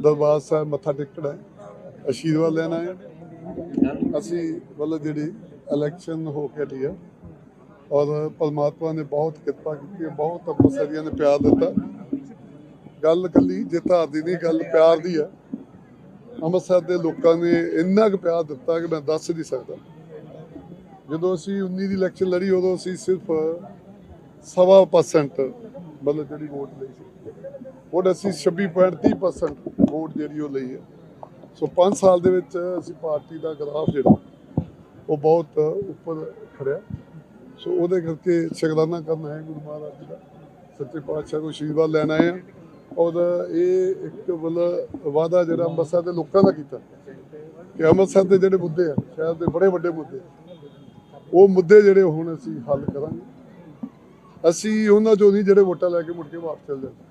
ਦਰਬਾਰ ਸਾਹਿਬ ਮੱਥਾ ਟੇਕਣਾ ਹੈ ਆਸ਼ੀਰਵਾਦ ਲੈਣਾ ਹੈ ਅਸੀਂ ਮਤਲਬ ਜਿਹੜੀ ਇਲੈਕਸ਼ਨ ਹੋ ਕੇ ਲਈ ਹੈ ਔਰ ਪਰਮਾਤਮਾ ਨੇ ਬਹੁਤ ਕਿਰਪਾ ਕੀਤੀ ਹੈ ਬਹੁਤ ਅੰਮ੍ਰਿਤਸਰੀਆਂ ਨੇ ਪਿਆਰ ਦਿੱਤਾ। ਗੱਲ ਕੱਲੀ ਜਿੱਤ ਹਾਰ ਦੀ ਨਹੀਂ, ਗੱਲ ਪਿਆਰ ਦੀ ਹੈ ਅੰਮ੍ਰਿਤਸਰ ਦੇ ਲੋਕਾਂ ਨੇ ਇੰਨਾ ਕੁ ਪਿਆਰ ਦਿੱਤਾ ਕਿ ਮੈਂ ਦੱਸ ਨਹੀਂ ਸਕਦਾ। ਜਦੋਂ ਅਸੀਂ 19 ਦੀ ਇਲੈਕਸ਼ਨ ਲੜੀ, ਉਦੋਂ ਅਸੀਂ ਸਿਰਫ ਸਵਾ ਪਰਸੈਂਟ ਮਤਲਬ ਜਿਹੜੀ ਵੋਟ ਲਈ ਸੀ। ਹੁਣ ਅਸੀਂ 26.30% ਵੋਟ ਜਿਹੜੀ ਉਹ ਲਈ ਹੈ। ਸੋ 5 ਸਾਲ ਦੇ ਵਿੱਚ ਅਸੀਂ ਪਾਰਟੀ ਦਾ ਗ੍ਰਾਫ ਜਿਹੜਾ, ਉਹ ਬਹੁਤ ਉੱਪਰ ਖੜਿਆ। ਸੋ ਉਹਦੇ ਕਰਕੇ ਸ਼ਗਰਾਨਾ ਕਰਨਾ ਹੈ ਗੁਰੂ ਮਹਾਰਾਜ ਜੀ ਦਾ। ਸੱਚੇ ਪਾਤਸ਼ਾਹ ਨੂੰ ਆਸ਼ੀਰਵਾਦ ਲੈਣਾ ਹੈ। ਔਰ ਇਹ ਇੱਕ ਮਤਲਬ ਵਾਅਦਾ ਜਿਹੜਾ ਅੰਮ੍ਰਿਤਸਰ ਦੇ ਲੋਕਾਂ ਦਾ ਕੀਤਾ। ਕਿ ਅੰਮ੍ਰਿਤਸਰ ਦੇ ਜਿਹੜੇ ਮੁੱਦੇ ਆ, ਸ਼ਹਿਰ ਦੇ ਬੜੇ ਵੱਡੇ ਮੁੱਦੇ ਉਹ ਮੁੱਦੇ ਜਿਹੜੇ ਹੁਣ ਅਸੀਂ ਹੱਲ ਕਰਾਂਗੇ। ਅਸੀਂ ਉਹਨਾਂ ਚੋਂ ਨਹੀਂ ਜਿਹੜੇ ਵੋਟਾਂ ਲੈ ਕੇ ਮੁੜ ਕੇ ਵਾਪਸ ਚਲ ਜਾਂਦੇ।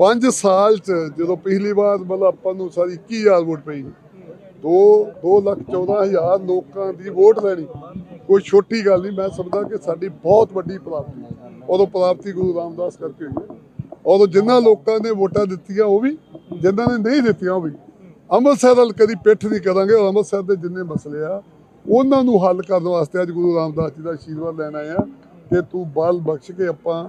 5 ਸਾਲ ਚ ਜਦੋਂ ਪਿਛਲੀ ਵਾਰ ਮਤਲਬ ਆਪਾਂ ਨੂੰ ਸਾਰੀ 21000 ਵੋਟ ਪਈ 2 2 ਲੱਖ 14 ਹਜ਼ਾਰ ਲੋਕਾਂ ਦੀ ਵੋਟ ਲੈਣੀ। ਕੋਈ ਛੋਟੀ ਗੱਲ ਨਹੀਂ, ਮੈਂ ਸਮਝਦਾ ਕਿ ਸਾਡੀ ਬਹੁਤ ਵੱਡੀ ਪ੍ਰਾਪਤੀ ਉਦੋਂ ਪ੍ਰਾਪਤੀ ਗੁਰੂ ਰਾਮਦਾਸ ਕਰਕੇ ਹੋਈ ਹੈ। ਉਦੋਂ ਜਿਨ੍ਹਾਂ ਲੋਕਾਂ ਨੇ ਵੋਟਾਂ ਦਿੱਤੀਆਂ, ਉਹ ਵੀ ਜਿਨ੍ਹਾਂ ਨੇ ਨਹੀਂ ਦਿੱਤੀਆਂ, ਉਹ ਵੀ। ਅੰਮ੍ਰਿਤਸਰ ਵੱਲ ਕਦੀ ਪਿੱਠ ਨਹੀਂ ਕਰਾਂਗੇ, ਔਰ ਅੰਮ੍ਰਿਤਸਰ ਦੇ ਜਿੰਨੇ ਮਸਲੇ ਆ, ਉਹਨਾਂ ਨੂੰ ਹੱਲ ਕਰਨ ਵਾਸਤੇ ਅੱਜ ਗੁਰੂ ਰਾਮਦਾਸ ਜੀ ਦਾ ਆਸ਼ੀਰਵਾਦ ਲੈਣ ਆਏ ਆ ਕਿ ਤੂੰ ਬਲ ਬਖਸ਼ ਕੇ ਆਪਾਂ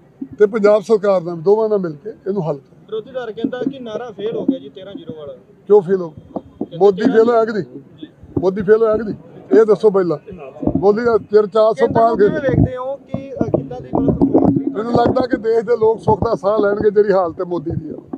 ਤੇ ਪੰਜਾਬ ਸਰਕਾਰ ਵੀ, ਦੋਵਾਂ ਨਾਲ ਮਿਲ ਕੇ ਇਹਨੂੰ ਹੱਲ ਕਰ ਵਿਰੋਧੀ ਧਿਰ ਕਹਿੰਦਾ ਕਿ ਨਾਰਾ ਫੇਲ ਹੋ ਗਿਆ ਜੀ 13 ਜ਼ੀਰੋ ਵਾਲਾ। ਕਿਉਂ ਫੇਲ ਹੋ ਮੋਦੀ ਫੇਲ ਹੋਇਆ ਕਿ ਨਹੀਂ? ਮੋਦੀ ਫੇਲ ਹੋਇਆ ਕਿ ਨਹੀਂ? ਇਹ ਦੱਸੋ ਪਹਿਲਾਂ। ਮੋਦੀ ਦਾ ਚਿਰ 400 ਪਾਰ ਗਏ। ਵੇਖਦੇ ਹੋ ਕਿ ਅ, ਕਿੱਦਾਂ ਦੀ ਮਤਲਬ performance ਰਹੀ? ਮੈਨੂੰ ਲੱਗਦਾ ਕਿ ਦੇਸ਼ ਦੇ ਲੋਕ ਸੁੱਖ ਦਾ ਸਾਹ ਲੈਣਗੇ ਜਿਹੜੀ ਹਾਲਤ ਹੈ ਮੋਦੀ ਦੀ ਆ।